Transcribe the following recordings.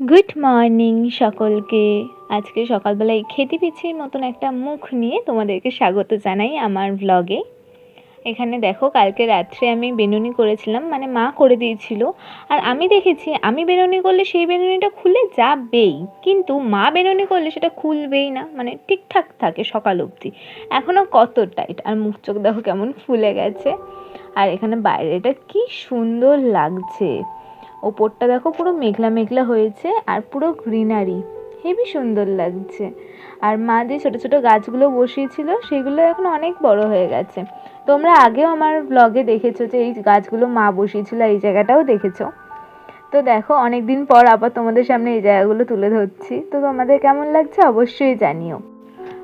Good morning সকলকে। আজকে সকালবেলায় খেতে পিছিয়ে মতন একটা মুখ নিয়ে তোমাদেরকে স্বাগত জানাই আমার ব্লগে এখানে দেখো, কালকে রাত্রে আমি বেনুনি করেছিলাম মানে মা করে দিয়েছিল। আর আমি দেখেছি, আমি বেনুনি করলে সেই বেনুনিটা খুলে যাবেই। কিন্তু মা বেনুনি করলে সেটা খুলবেই না মানে ঠিকঠাক থাকে সকাল অবধি। এখনও কত টাইট আর মুখ চোখ দেখো কেমন ফুলে গেছে। আর এখানে বাইরেটা কি সুন্দর লাগছে। ওপরটা দেখো পুরো মেঘলা মেঘলা হয়েছে আর পুরো গ্রিনারি। হেবি সুন্দর লাগছে। আর মা যে ছোটো ছোটো গাছগুলো বসিয়েছিল, সেগুলো এখন অনেক বড় হয়ে গেছে। তোমরা আগেও আমার ব্লগে দেখেছ যে এই গাছগুলো মা বসিয়েছিল, এই জায়গাটাও দেখেছ? তো দেখো অনেক দিন পর আবার তোমাদের সামনে এই জায়গাগুলো তুলে ধরছি। তো তোমাদের কেমন লাগছে অবশ্যই জানিও।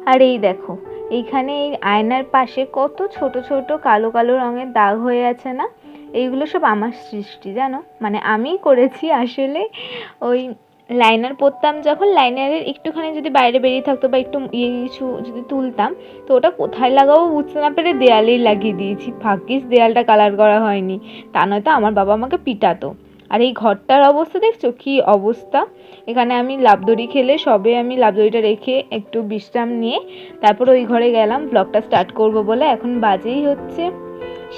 আর এই দেখো, এইখানে এই আয়নার পাশে কত ছোট ছোট কালো কালো রঙের দাগ হয়ে আছে না? এইগুলো সব আমার সৃষ্টি, জানো? মানে আমিই করেছি আসলে ওই লাইনার পরতাম যখন লাইনারের একটুখানি যদি বাইরে বেরিয়ে থাকতো বা একটু ইয়ে কিছু যদি তুলতাম, তো ওটা কোথায় লাগাবো বুঝতে না পেরে দেয়ালেই লাগিয়ে দিয়েছি। ভাগ্যিস দেয়ালটা কালার করা হয়নি, তা নয়তো আমার বাবা আমাকে পিটাতো। আর এই ঘরটার অবস্থা দেখছ? কি অবস্থা? এখানে আমি লাবদড়ি খেলে সবে আমি লাবদড়িটা রেখে একটু বিশ্রাম নিয়ে তারপর ওই ঘরে গেলাম। ব্লগটা স্টার্ট করব বলে এখন বাজেই হচ্ছে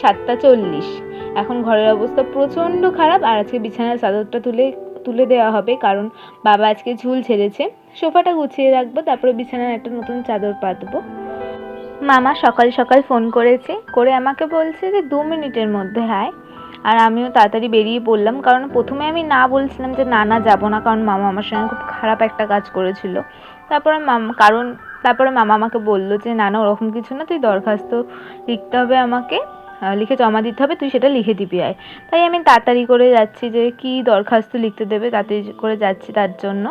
সাতটা চল্লিশ। এখন ঘরের অবস্থা প্রচণ্ড খারাপ আর আজকে বিছানার চাদরটা তুলে তুলে দেওয়া হবে কারণ বাবা আজকে ঝুল ছেড়েছে। সোফাটা গুছিয়ে রাখব, তারপরে বিছানার একটা নতুন চাদর পাতবো। মামা সকাল সকাল ফোন করেছে, করে আমাকে বলছে যে দু মিনিটের মধ্যে হায় আর আমিও তাড়াতাড়ি বেরিয়ে পড়লাম, কারণ প্রথমে আমি না বলছিলাম যে না না যাব না, কারণ মামা আমার সঙ্গে খুব খারাপ একটা কাজ করেছিল। তারপরে মামা, কারণ, তারপরে মামা আমাকে বলল যে, না না, ওরকম কিছু না, তুই দরখাস্ত লিখতে হবে আমাকে। লিখে জমা দিতে হবে, তুই সেটা লিখে দিবি আয়। তাই আমি তাড়াতাড়ি করে যাচ্ছি যে কি দরখাস্ত লিখতে দেবে, তাড়াতাড়ি করে যাচ্ছি তার জন্য।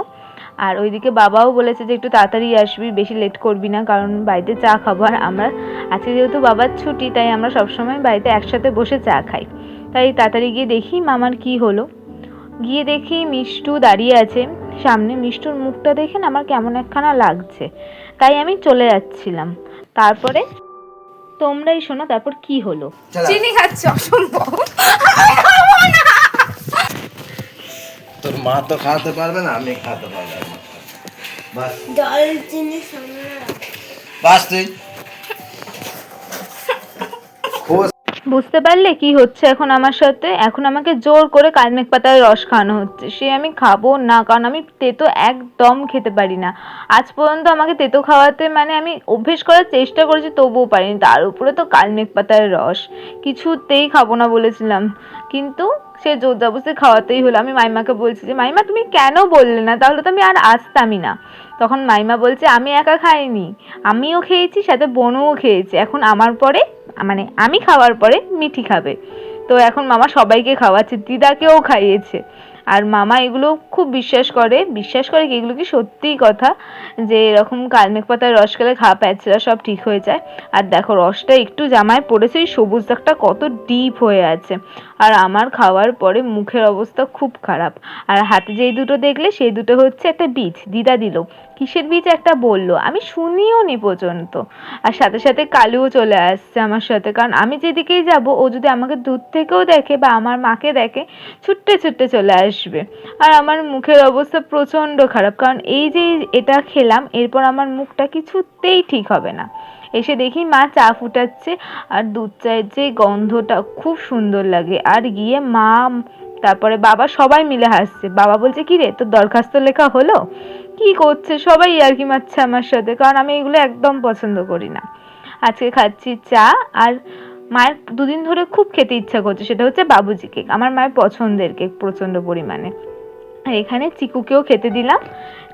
আর ওইদিকে বাবাও বলেছে যে একটু তাড়াতাড়ি আসবি, বেশি লেট করবি না, কারণ বাড়িতে চা খাব। আর আমরা, আজকে যেহেতু বাবার ছুটি, তাই আমরা সবসময় বাড়িতে একসাথে বসে চা খাই। তাই তাড়াতাড়ি গিয়ে দেখি মামার কি হলো। গিয়ে দেখি মিষ্টু দাঁড়িয়ে আছে সামনে। মিষ্টুর মুখটা দেখেন আমার কেমন একখানা লাগছে। তাই আমি চলে যাচ্ছিলাম। তারপরে তোমরাই শোনো তারপর কি হলো? চিনি খাচ্ছ অসম্ভব। তোর মা তো খাওয়াতে পারবে না আমি খাওয়াতে পারব না। বাস। জল চিনি সামনে বাস তুই। বুঝতে পারলে কি হচ্ছে এখন আমার সাথে? এখন আমাকে জোর করে কালমেঘ পাতার রস খাওয়ানো হচ্ছে। সে আমি খাব না, কারণ আমি তেতো একদম খেতে পারি না। আজ পর্যন্ত আমাকে তেতো খাওয়াতে মানে আমি অভ্যেস করার চেষ্টা করেছি, তবুও পারিনি। তার উপরে তো কালমেঘ পাতার রস। কিছুতেই খাব না বলেছিলাম। কিন্তু সে জোর জবরদস্তি খাওয়াতেই হলো। আমি মাইমাকে বলছি যে, মাইমা, তুমি কেন বললে না? তাহলে তো আমি আর আসতামই না। তখন মাইমা বলছে, আমি একা খাইনি। আমিও খেয়েছি, সাথে বোনও খেয়েছে। এখন আমার পরে মানে আমি খাওয়ার পরে মিঠি খাবে। তো এখন মামা সবাইকে খাওয়াচ্ছে দিদাকেও খাইয়েছে। আর মামা এগুলো খুব বিশ্বাস করে বিশ্বাস করে কি এগুলো কি সত্যিই কথা? যে এরকম কালমেঘ পাতার রস খেলে খাওয়া প্যাচরা সব ঠিক হয়ে যায়। আর দেখো রসটা একটু জামায় পড়েছে সবুজ দাগটা কত ডিপ হয়ে আছে। আর আমার খাওয়ার পরে মুখের অবস্থা খুব খারাপ। আর হাতে যেই দুটো দেখলে সেই দুটো হচ্ছে একটা বীজ, দিদা দিল। কিসের বীজ একটা বলল? আমি শুনিও নি পর্যন্ত। আর সাথে সাথে কালুও চলে আসছে আমার সাথে। কারণ আমি যেদিকেই যাব, ও যদি আমাকে দূর থেকেও দেখে বা আমার মাকে দেখে ছুট্টে ছুট্টে চলে আসবে। আর আমার মুখের অবস্থা প্রচণ্ড খারাপ, কারণ এই যে এটা খেলাম, এরপর আমার মুখটা কিছুতেই ঠিক হবে না। এসে দেখি মা চা ফুটাচ্ছে, আর দুধ চায়ের যে গন্ধটা খুব সুন্দর লাগে। আর গিয়ে মা, তারপরে বাবা সবাই মিলে হাসছে। বাবা বলছে, কি রে, তোর দরখাস্ত লেখা হলো? কি করছে? সবাই আর কি মারছে আমার সাথে, কারণ আমি এগুলো একদম পছন্দ করি না। আজকে খাচ্ছি চা, আর মায়ের দুদিন ধরে খুব খেতে ইচ্ছা করছে, সেটা হচ্ছে বাবুজি কেক আমার মায়ের পছন্দের কেক প্রচণ্ড পরিমাণে। আর এখানে চিকুকেও খেতে দিলাম,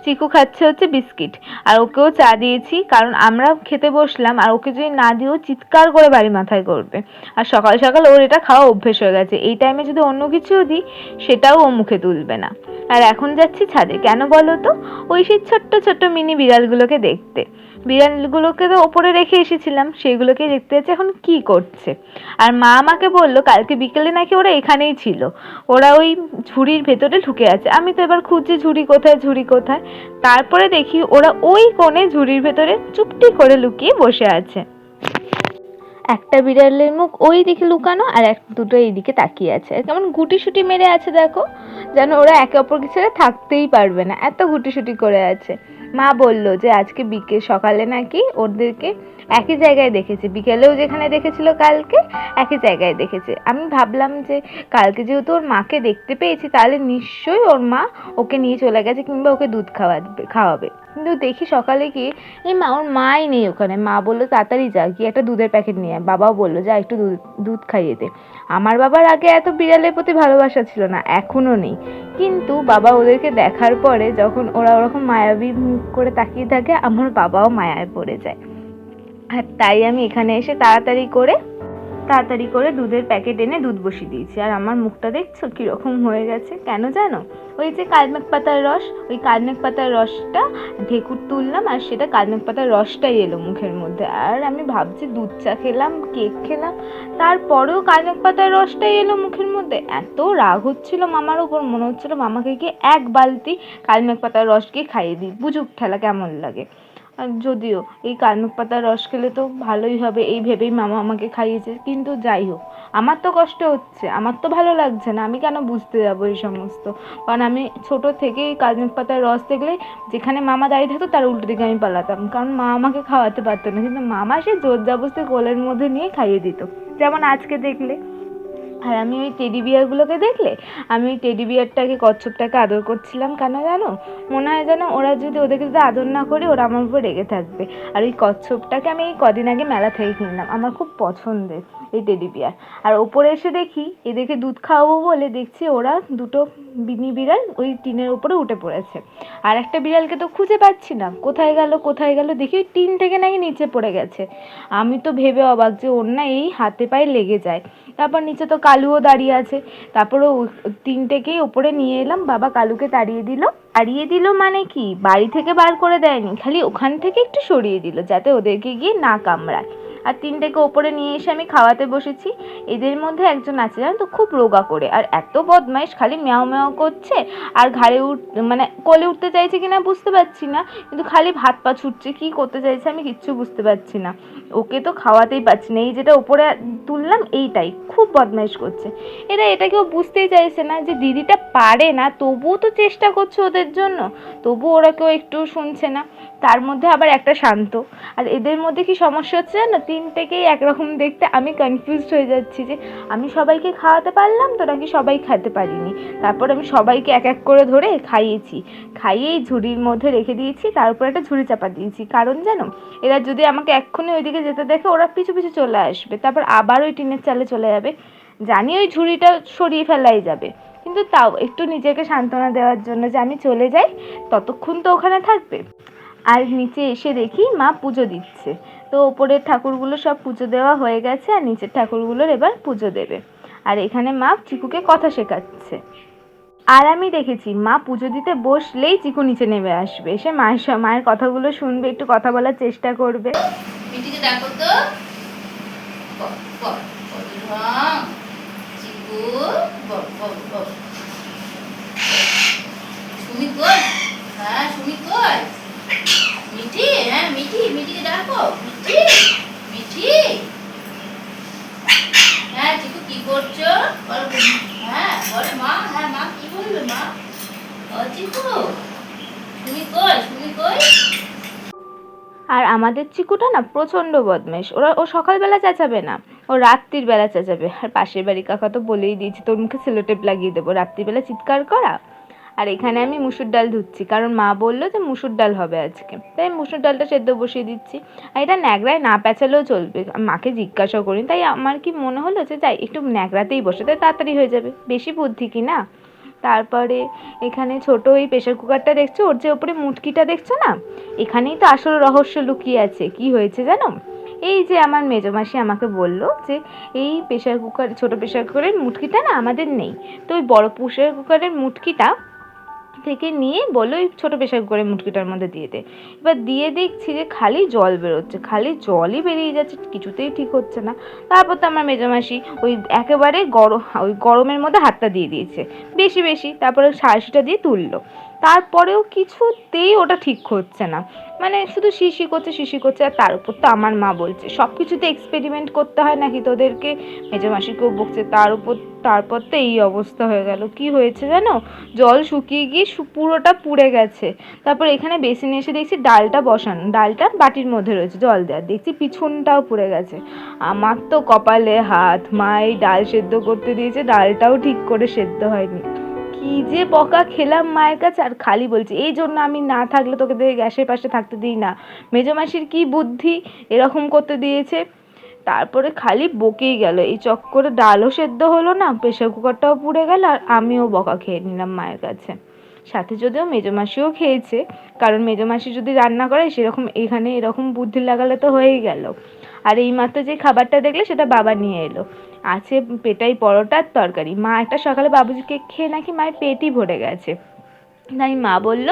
চিকু খাচ্ছে হচ্ছে বিস্কিট, আর ওকেও চা দিয়েছি, কারণ আমরা খেতে বসলাম, আর ওকে যদি না দিও চিৎকার করে বাড়ি মাথায় করবে। আর সকাল সকাল ওর এটা খাওয়া অভ্যেস হয়ে গেছে, এই টাইমে যদি অন্য কিছুও দিই, সেটাও ও মুখে তুলবে না। আর এখন যাচ্ছি ছাদে। কেন বলো তো? ওই সেই ছোট্ট ছোট্ট মিনি বিড়ালগুলোকে দেখতে। বিড়ালগুলোকে তো ওপরে রেখে এসেছিলাম সেগুলোকে দেখতে যাচ্ছে। এখন কি করছে? আর মা আমাকে বলল, কালকে বিকেলে নাকি ওরা এখানেই ছিল। ওরা ওই ঝুড়ির ভেতরে ঢুকে আছে। আমি তো এবার খুঁজছি ঝুড়ি কোথায় ঝুড়ি কোথায়। তারপরে দেখি ওরা ওই কোণে ঝুড়ির ভেতরে চুপটি করে লুকিয়ে বসে আছে। একটা বিড়ালের মুখ ওই দিকে লুকানো আর এক দুটো এইদিকে তাকিয়ে আছে। আর গুটি সুটি মেরে আছে, দেখো। যেন ওরা একে অপরকে ছেড়ে থাকতেই পারবে না। এত গুটিসুটি করে আছে। মা বলল যে, আজকে বিকেল সকালে নাকি ওদেরকে একই জায়গায় দেখেছে। বিকেলেও যেখানে দেখেছিল কালকে, একই জায়গায় দেখেছে। আমি ভাবলাম যে কালকে যেহেতু ওর মাকে দেখতে পেয়েছি, তাহলে নিশ্চয়ই ওর মা ওকে নিয়ে চলে গেছে কিংবা ওকে দুধ খাওয়াবে খাওয়াবে। কিন্তু দেখি সকালে গিয়ে এই মা, ওর মাই নেই ওখানে। মা বলল, তাড়াতাড়ি যা, গিয়ে একটা দুধের প্যাকেট নিয়ে বাবাও বলল, যা, একটু দুধ দুধ খাইয়ে দে। আমার বাবার আগে এত বিড়ালের প্রতি ভালোবাসা ছিল না এখনও নেই। কিন্তু বাবা ওদেরকে দেখার পরে যখন ওরা ওরকম মায়াবী মুখ করে তাকিয়ে থাকে, আমার বাবাও মায়ায় পড়ে যায়। আর তাই আমি এখানে এসে তাড়াতাড়ি করে তাড়াতাড়ি করে দুধের প্যাকেট এনে দুধ বসিয়ে দিয়েছি। আর আমার মুখটা দেখছ কীরকম হয়ে গেছে কেন জানো? ওই যে কালমেঘ পাতার রস, ওই কালমেঘ পাতার রসটা ঢেকুর তুললাম আর সেটা কালমেঘ পাতার রসটাই এলো মুখের মধ্যে। আর আমি ভাবছি দুধ চা খেলাম, কেক খেলাম, তারপরেও কালমেঘ পাতার রসটাই এলো মুখের মধ্যে। এত রাগ হচ্ছিল মামার উপর মনে হচ্ছিল মামাকে গিয়ে এক বালতি কালমেঘ পাতার রস গিয়ে খাইয়ে দিই। বুঝুক ঠেলা কেমন লাগে। যদিও এই কালমেঘ পাতার রস খেলে তো ভালোই হবে, এই ভেবেই মামা আমাকে খাইয়েছে। কিন্তু যাই হোক, আমার তো কষ্ট হচ্ছে, আমার তো ভালো লাগছে না, আমি কেন বুঝতে যাব এই সমস্ত? কারণ আমি ছোট থেকেই কালমেঘ পাতার রস দেখলে যেখানে মামা দাঁড়িয়ে থাকতো তার উল্টো দিকে আমি পালাতাম। কারণ মা আমাকে খাওয়াতে পারতো না, কিন্তু মামা সে জোর জাবস্তি কোলের মধ্যে নিয়ে খাইয়ে দিত। যেমন আজকে দেখলে। আর আমি ওই টেডি বিয়ারগুলোকে দেখলে, আমি ওই টেডি বিয়ারটাকে কচ্ছপটাকে আদর করছিলাম কেন জানো? মনে হয় যেন ওরা যদি ওদেরকে যদি আদর না করি, ওরা আমার উপর রেগে থাকবে। আর ওই কচ্ছপটাকে আমি এই কদিন আগে মেলা থেকে কিনলাম। আমার খুব পছন্দের এই টেডি বিয়ার আর ওপরে এসে দেখি, এদেরকে দুধ খাওয়াবো বলে দেখছি ওরা দুটো বিনি বিড়াল ওই টিনের উপরে উঠে পড়েছে। আর একটা বিড়ালকে তো খুঁজে পাচ্ছি না। কোথায় গেল কোথায় গেল, দেখি ওই টিন থেকে নাকি নিচে পড়ে গেছে। আমি তো ভেবে অবাক যে ওর না এই হাতে পায়ে লেগে যায়। তারপর নিচে তো কালুও দাঁড়িয়ে আছে। তারপরে তিনটেকেই ওপরে নিয়ে এলাম। বাবা কালুকে তাড়িয়ে দিল। তাড়িয়ে দিল মানে কি? বাড়ি থেকে বার করে দেয়নি। খালি ওখান থেকে একটু সরিয়ে দিল, যাতে ওদেরকে গিয়ে না কামড়ায়। আর তিনটেকে ওপরে নিয়ে এসে আমি খাওয়াতে বসেছি। এদের মধ্যে একজন আছে, জানো তো, খুব রোগা করে। আর এত বদমাইশ, খালি ম্যাও ম্যাও করছে আর ঘাড়ে উঠ মানে কোলে উঠতে চাইছে কি না বুঝতে পারছি না, কিন্তু খালি ভাত পা ছুটছে, কী করতে চাইছে আমি কিচ্ছু বুঝতে পারছি না। ওকে তো খাওয়াতেই পারছি না। এই যেটা ওপরে তুললাম, এইটাই। খুব বদমাইশ করছে। এরা এটা কেউ বুঝতেই চাইছে না যে দিদিটা পারে না, তবুও তো চেষ্টা করছে ওদের জন্য। তবু ওরা কেউ একটু শুনছে না। তার মধ্যে আবার একটা শান্ত। আর এদের মধ্যে কি সমস্যা হচ্ছে জানো? তিনটেকেই একরকম দেখতে আমি কনফিউজড হয়ে যাচ্ছি যে, আমি সবাইকে খাওয়াতে পারলাম তো নাকি সবাই খেতে পারিনি? তারপর আমি সবাইকে এক এক করে ধরে খাইয়েছি। খাইয়েই ঝুড়ির মধ্যে রেখে দিয়েছি, তার উপর একটা ঝুড়ি চাপা দিয়েছি। কারণ জানো, এরা যদি আমাকে এক্ষুনি ওইদিকে যেতে দেখে, ওরা পিছু পিছু চলে আসবে। তারপর আবার ওই টিনের চালে চলে যাবে। জানি ওই ঝুড়িটা সরিয়ে ফেলাই যাবে। কিন্তু তাও একটু নিজেকে সান্ত্বনা দেওয়ার জন্য যে আমি চলে যাই, ততক্ষণ তো ওখানে থাকবে। আর নিচে এসে দেখি মা পুজো দিচ্ছে। তো ওপরের ঠাকুরগুলো সব পুজো দেওয়া হয়ে গেছে আর নিচের ঠাকুরগুলোর এবার পুজো দেবে। আর এখানে মা চিকুকে কথা শেখাচ্ছে। আর আমি দেখেছি মা পুজো দিতে বসলেই চিকু নিচে নেমে আসবে। সে মায়ের মায়ের কথাগুলো শুনবে একটু কথা বলার চেষ্টা করবে। মিটিকে ডাকো তো। ব- ব- বলরাম, চিকু, ব- ব- ব- সুমি কই? হ্যাঁ, সুমি কই? আর আমাদের চিকুটা না প্রচণ্ড বদমাইশ। ওরা, ও সকালবেলা চেঁচাবে না, ও রাত্রির বেলা চেঁচাবে। আর পাশের বাড়ি কাকা তো বলেই দিয়েছে, তোর মুখে সেলোটেপ লাগিয়ে দেবো। রাত্রিবেলা চিৎকার করা? আর এখানে আমি মুসুর ডাল ধুচ্ছি, কারণ মা বলল যে মুসুর ডাল হবে আজকে। তাই মুসুর ডালটা সেদ্ধ বসিয়ে দিচ্ছি। আর এটা ন্যাকড়ায় না প্যাঁচালেও চলবে। মাকে জিজ্ঞাসাও করি তাই আমার কি মনে হলো যে যাই, একটু ন্যাকড়াতেই বসে, তাই তাড়াতাড়ি হয়ে যাবে। বেশি বুদ্ধি কি না? তারপরে এখানে ছোট এই প্রেশার কুকারটা দেখছ? ওর যে ওপরে মুটকিটা দেখছ না? এখানেই তো আসল রহস্য লুকিয়ে আছে। কি হয়েছে জানো? এই যে আমার মেজমাসি আমাকে বলল যে এই প্রেশার কুকার, ছোটো প্রেশার কুকারের মুটকিটা না আমাদের নেই। তো ওই বড় প্রেশার কুকারের মুটকিটা থেকে নিয়ে বলল ওই ছোটো প্রেশার করে মুটকিটার মধ্যে দিয়ে দে। এবার দিয়ে দেখছি যে খালি জল বেরোচ্ছে, খালি জলই বেরিয়ে যাচ্ছে, কিছুতেই ঠিক হচ্ছে না। তারপর তো আমার মেজামাসি ওই একেবারে গরম, ওই গরমের মধ্যে হাতটা দিয়ে দিয়েছে, বেশি বেশি, তারপরে সারসিটা দিয়ে তুললো। তারপরেও কিছুতেই ওটা ঠিক হচ্ছে না। মানে শুধু শিশি করছে শিশি করছে, আর তার উপর তো আমার মা বলছে। সব কিছুতে এক্সপেরিমেন্ট করতে হয় নাকি তোদেরকে? মেজামাসিকেও বকছে, তার উপর, তারপর তো এই অবস্থা হয়ে গেল। কি হয়েছে জানো? জল শুকিয়ে গিয়ে পুরোটা পুড়ে গেছে। তারপর এখানে বেসিনে এসে দেখছি ডালটা বসানো, ডালটা বাটির মধ্যে রয়েছে, জল দেওয়ার দেখছি পিছনটাও পুড়ে গেছে। আমার তো কপালে হাত, মা এই ডাল সেদ্ধ করতে দিয়েছে, ডালটাও ঠিক করে সেদ্ধ হয়নি। কি যে বকা খেলাম মায়ের কাছে আর খালি বলছে। এই জন্য আমি না থাকলে তোকে দিয়ে গ্যাসের পাশে থাকতে দিই না। মেজমাসির কি বুদ্ধি? এরকম করতে দিয়েছে। তারপরে খালি বকেই গেল। এই চক্করে ডালও সেদ্ধ হলো না, প্রেশার কুকারটাও পুড়ে গেল আর আমিও বকা খেয়ে নিলাম মায়ের কাছে। সাথে যদিও মেজমাসিও খেয়েছে, কারণ মেজমাসি যদি রান্না করে সেরকম এখানে এরকম বুদ্ধি লাগালে তো হয়েই গেল। আর এই মাত্র যে খাবারটা দেখলে সেটা বাবা নিয়ে এলো। আছে পেটাই পরোটার তরকারি। মা একটা সকালে বাবুজিকে খেয়ে নাকি মায়ের পেটই ভরে গেছে। তাই মা বলল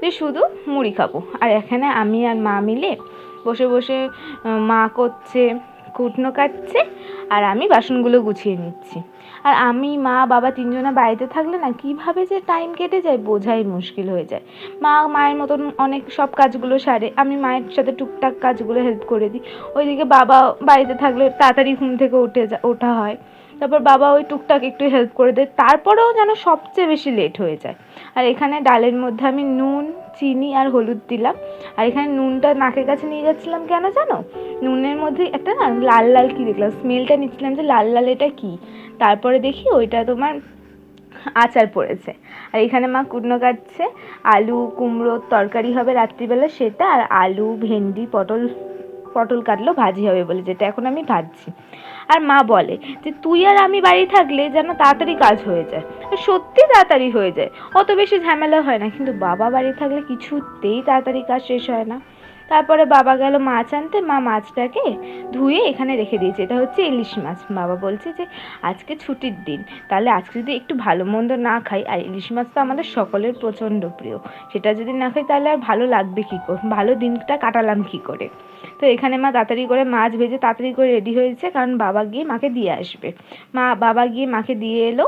যে শুধু মুড়ি খাব। আর এখানে আমি আর মা মিলে বসে বসে মা করছে, কুটনো কাটছে, আর আমি বাসনগুলো গুছিয়ে নিচ্ছি। আর আমি, মা, বাবা তিনজনা বাড়িতে থাকলে না কীভাবে যে টাইম কেটে যায় বোঝাই মুশকিল হয়ে যায়। মা মায়ের মতন অনেক সব কাজগুলো সারে, আমি মায়ের সাথে টুকটাক কাজগুলো হেল্প করে দিই। ওইদিকে বাবা বাড়িতে থাকলে তাড়াতাড়ি ঘুম থেকে উঠে যা, ওঠা হয়। তারপর বাবা ওই টুকটাক একটু হেল্প করে দেয়, তারপরেও যেন সবচেয়ে বেশি লেট হয়ে যায়। আর এখানে ডালের মধ্যে আমি নুন, চিনি আর হলুদ দিলাম। আর এখানে নুনটা নাকের কাছে নিয়ে যাচ্ছিলাম কেন জানো? নুনের মধ্যে একটা না লাল লাল কী দেখলাম স্মেলটা নিচ্ছিলাম যে লাল লাল এটা কী? তারপরে দেখি ওইটা তোমার আচার পড়েছে। আর এখানে মা কুটনো কাটছে, আলু কুমড়োর তরকারি হবে রাত্রিবেলা সেটা, আর আলু, ভেন্ডি, পটল পটল কাটলো ভাজি হবে বলে, যেটা এখন আমি ভাজছি। আর মা বলে যে, তুই আর আমি বাড়ি থাকলে যেন তাড়াতাড়ি কাজ হয়ে যায়। সত্যি তাড়াতাড়ি হয়ে যায়। অত বেশি ঝামেলা হয় না, কিন্তু বাবা বাড়ি থাকলে কিছুতেই তাড়াতাড়ি কাজ শেষ হয় না। তারপরে বাবা গেল মাছ আনতে, মা মাছটাকে ধুয়ে এখানে রেখে দিয়েছে। এটা হচ্ছে ইলিশ মাছ। বাবা বলছে যে, আজকে ছুটির দিন, তাহলে আজকে যদি একটু ভালো মন্দ না খাই, আর ইলিশ মাছ তো আমাদের সকলের প্রচণ্ড প্রিয়, সেটা যদি না খাই, তাহলে আর ভালো লাগবে কী করে ভালো দিনটা কাটালাম কী করে? তো এখানে মা তাড়াতাড়ি করে মাছ ভেজে তাড়াতাড়ি করে রেডি হয়েছে, কারণ বাবা গিয়ে মাকে দিয়ে আসবে। মা, বাবা গিয়ে মাকে দিয়ে এলো।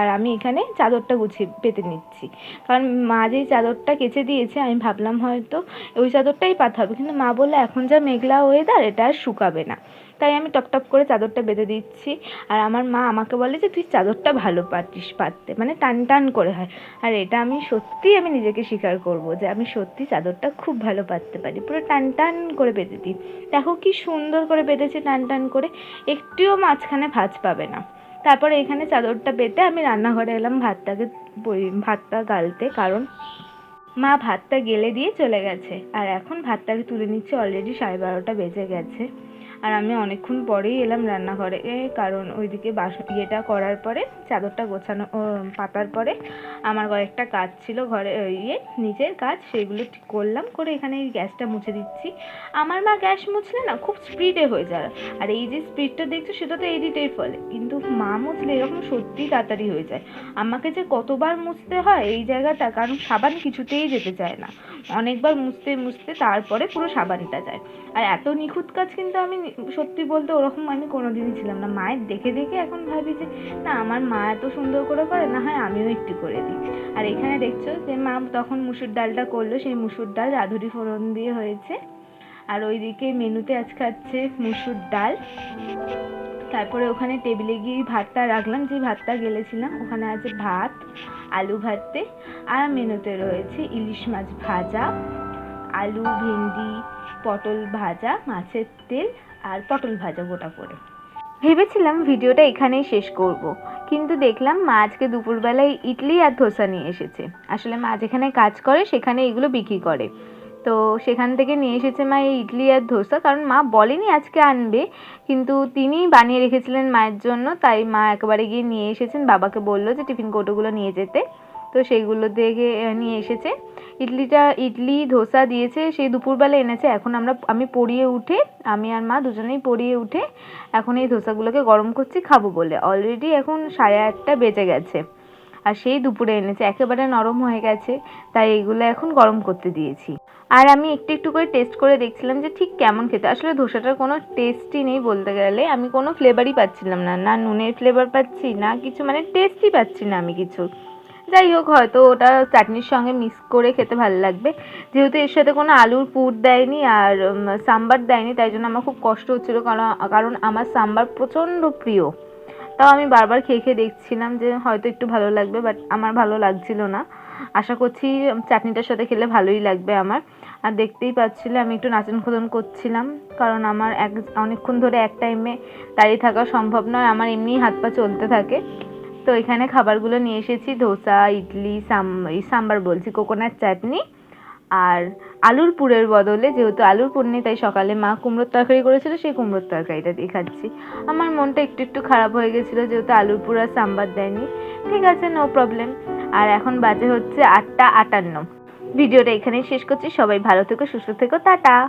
আর আমি এখানে চাদরটা গুছিয়ে পেতে নিচ্ছি। কারণ মা যেই চাদরটা কেচে দিয়েছে, আমি ভাবলাম হয়তো ওই চাদরটাই পাতা হবে কিন্তু মা বলল, এখন যা মেঘলা ওয়েদার এটা আর শুকাবে না। তাই আমি টপ টপ করে চাদরটা বেঁধে দিচ্ছি। আর আমার মা আমাকে বলে যে, তুই চাদরটা ভালো পারিস পাততে। মানে টান টান করে হয়। আর এটা আমি সত্যিই আমি নিজেকে স্বীকার করব যে, আমি সত্যি চাদরটা খুব ভালো পাততে পারি। পুরো টান টান করে বেঁধে দিই। দেখো কি সুন্দর করে বেঁধেছে টান টান করে। একটিও মাঝখানে ভাঁজ পাবে না। তারপরে এখানে চাদরটা পেতে আমি রান্নাঘরে এলাম, ভাতটাকে ভাতটা গালতে, কারণ মা ভাতটা গেলে দিয়ে চলে গেছে। আর এখন ভাতটাকে তুলে নিচ্ছে অলরেডি সাড়ে বারোটা বেজে গেছে। আর আমি অনেকক্ষণ পরেই এলাম রান্নাঘরে। কারণ ওইদিকে বাস, ইয়েটা করার পরে, চাদরটা গোছানো পাতার পরে আমার কয়েকটা কাজ ছিল ঘরে ইয়ে নিজের কাজ, সেগুলো ঠিক করলাম, করে এখানে গ্যাসটা মুছে দিচ্ছি। আমার মা গ্যাস মুছলে না খুব স্পিডে হয়ে যায়। আর এই যে স্পিডটা দেখছ, সেটা তো এডিটের ফলে। কিন্তু মা মুছলে এরকম সত্যিই তাড়াতাড়ি হয়ে যায়। আমাকে যে কতবার মুছতে হয় এই জায়গাটা, কারণ সাবান কিছুতেই যেতে চায় না। অনেকবার মুছতে মুছতে তারপরে পুরো সাবানটা যায়। আর এত নিখুঁত কাজ কিন্তু আমি সত্যি বলতে ওরকম আমি কোনোদিনই ছিলাম না। মায়ের দেখে দেখে এখন ভাবি যে, না, আমার মা এত সুন্দর করে করে, না হয় আমিও একটু করে দিই। আর এখানে দেখছ যে মা তখন মুসুর ডালটা করল, সেই মুসুর ডাল রাঁধুনি ফোড়ন দিয়ে হয়েছে। আর ওইদিকে মেনুতে আজ খাচ্ছে মুসুর ডাল। তারপরে ওখানে টেবিলে গিয়ে ভাতটা রাখলাম, যে ভাতটা গেলেছিলাম, ওখানে আছে ভাত, আলু ভাতে, আর মেনুতে রয়েছে ইলিশ মাছ ভাজা, আলু, ভেন্ডি পটল ভাজা, মাছের তেল আর পটল ভাজা গোটা করে। ভেবেছিলাম ভিডিওটা এখানেই শেষ করব। কিন্তু দেখলাম মা আজকে দুপুরবেলায় ইডলি আর ধোসা নিয়ে এসেছে। আসলে মা যেখানে কাজ করে, সেখানে এগুলো বিক্রি করে। তো সেখান থেকে নিয়ে এসেছে মা এই ইডলি আর ধোসা, কারণ মা বলেনি আজকে আনবে, কিন্তু তিনিই বানিয়ে রেখেছিলেন মায়ের জন্য, তাই মা একবারে গিয়ে নিয়ে এসেছেন। বাবাকে বলল যে টিফিন কৌটোগুলো নিয়ে যেতে। তো সেইগুলো থেকে নিয়ে এসেছে। ইডলিটা, ইডলি, ধোসা দিয়েছে, সেই দুপুরবেলা এনেছে। এখন আমরা, আমি পড়িয়ে উঠে, আমি আর মা দুজনেই পড়িয়ে উঠে এখন এই ধোসাগুলোকে গরম করছি, খাব বলে। অলরেডি এখন সাড়ে আটটা বেজে গেছে। আর সেই দুপুরে এনেছে। একেবারে নরম হয়ে গেছে, তাই এগুলো এখন গরম করতে দিয়েছি। আর আমি একটু একটু করে টেস্ট করে দেখছিলাম যে ঠিক কেমন খেতে। আসলে ধোসাটার কোনো টেস্টই নেই বলতে গেলে। আমি কোনো ফ্লেভারই পাচ্ছিলাম না। না নুনের ফ্লেভার পাচ্ছি, না কিছু মানে টেস্টই পাচ্ছি না আমি কিছু। যাই হোক, হয়তো ওটা চাটনির সঙ্গে মিক্স করে খেতে ভালো লাগবে। যেহেতু এর সাথে কোনো আলুর পুর দেয়নি আর সাম্বার দেয়নি, তাই জন্য আমার খুব কষ্ট হচ্ছিল কারণ কারণ আমার সাম্বার প্রচণ্ড প্রিয়। তাও আমি বারবার খেয়ে খেয়ে দেখছিলাম যে হয়তো একটু ভালো লাগবে, বাট আমার ভালো লাগছিল না। আশা করছি চাটনিটার সাথে খেলে ভালোই লাগবে আমার। আর দেখতেই পাচ্ছিলে, আমি একটু নাচন খোদন করছিলাম, কারণ আমার এক, অনেকক্ষণ ধরে এক টাইমে দাঁড়িয়ে থাকা সম্ভব নয়, আমার এমনিই হাত পা চলতে থাকে। তো এখানে খাবারগুলো নিয়ে এসেছি, ধোসা, ইডলি, সাম সাম্বার বলছি, কোকোনাট চাটনি আর আলুর পুরের বদলে, যেহেতু আলুর পুর নেই, তাই সকালে মা কুমড়োর তরকারি করেছিল, সেই কুমড়োর তরকারিটা দিয়ে খাচ্ছি। আমার মনটা একটু একটু খারাপ হয়ে গেছিল, যেহেতু আলুর পুর আর সাম্বার দেয়নি। ঠিক আছে নো প্রবলেম আর এখন বাজে হচ্ছে আটটা আটান্ন। ভিডিওটা এখানেই শেষ করছি, সবাই ভালো থেকো, সুস্থ থেকো, টাটা!